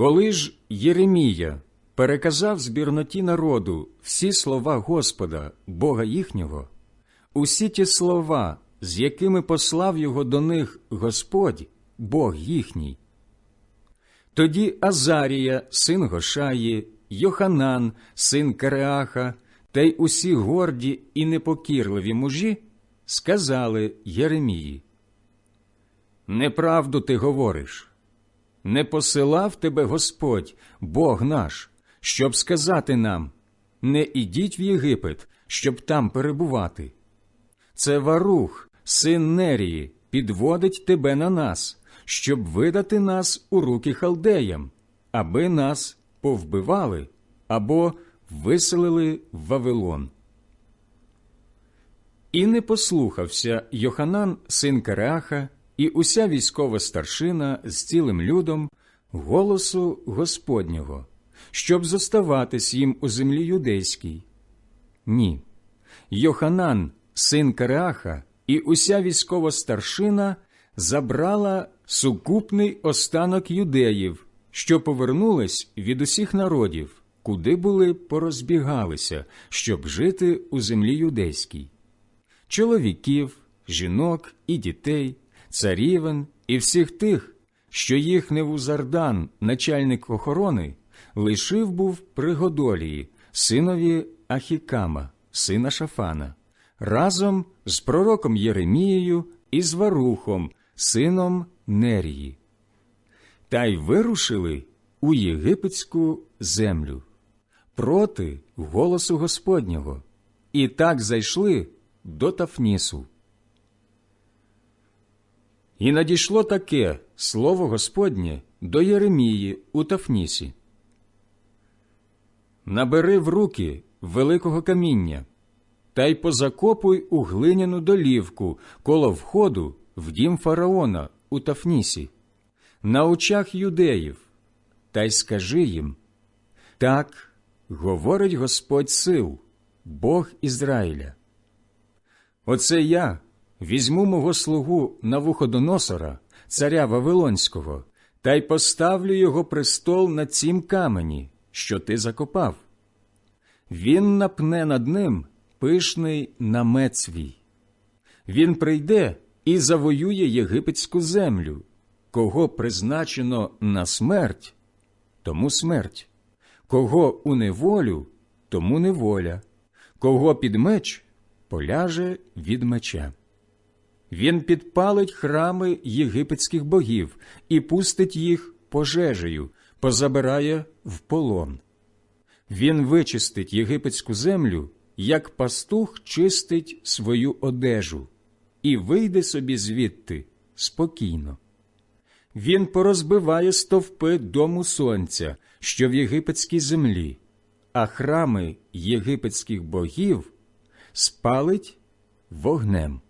Коли ж Єремія переказав збірноті народу всі слова Господа, Бога їхнього, усі ті слова, з якими послав його до них Господь, Бог їхній, тоді Азарія, син Гошаї, Йоханан, син Кареаха, та й усі горді і непокірливі мужі сказали Єремії, Неправду ти говориш. Не посилав тебе Господь, Бог наш, щоб сказати нам не ідіть в Єгипет, щоб там перебувати. Це варух, син Нерії, підводить тебе на нас, щоб видати нас у руки халдеям, аби нас повбивали або виселили в Вавилон. І не послухався Йоханан, син Кареаха, і уся військова старшина з цілим людом голосу Господнього, щоб зоставатись їм у землі юдейській. Ні. Йоханан, син Кареаха, і уся військова старшина забрала сукупний останок юдеїв, що повернулись від усіх народів, куди були порозбігалися, щоб жити у землі юдейській. Чоловіків, жінок і дітей, царівен і всіх тих, що їх Невузардан, начальник охорони, лишив був при Годолії, синові Ахікама, сина Шафана, разом з пророком Єремією і з Варухом, сином Нерії. Та й вирушили у єгипетську землю проти голосу Господнього, і так зайшли до Тафнісу. І надійшло таке слово Господнє до Єремії у Тафнісі. Набери в руки великого каміння та й позакопуй у глиняну долівку коло входу в дім фараона у Тафнісі, на очах юдеїв, та й скажи їм так говорить Господь сил, Бог Ізраїля. Оце я візьму мого слугу Навуходоносора, царя Вавилонського, та й поставлю його престол на цім камені, що ти закопав. Він напне над ним пишний намет свій. Він прийде і завоює єгипетську землю, кого призначено на смерть, тому смерть, кого у неволю, тому неволя, кого під меч поляже від меча. Він підпалить храми єгипетських богів і пустить їх пожежею, позабирає в полон. Він вичистить єгипетську землю, як пастух чистить свою одежу, і вийде собі звідти спокійно. Він порозбиває стовпи дому сонця, що в єгипетській землі, а храми єгипетських богів спалить вогнем.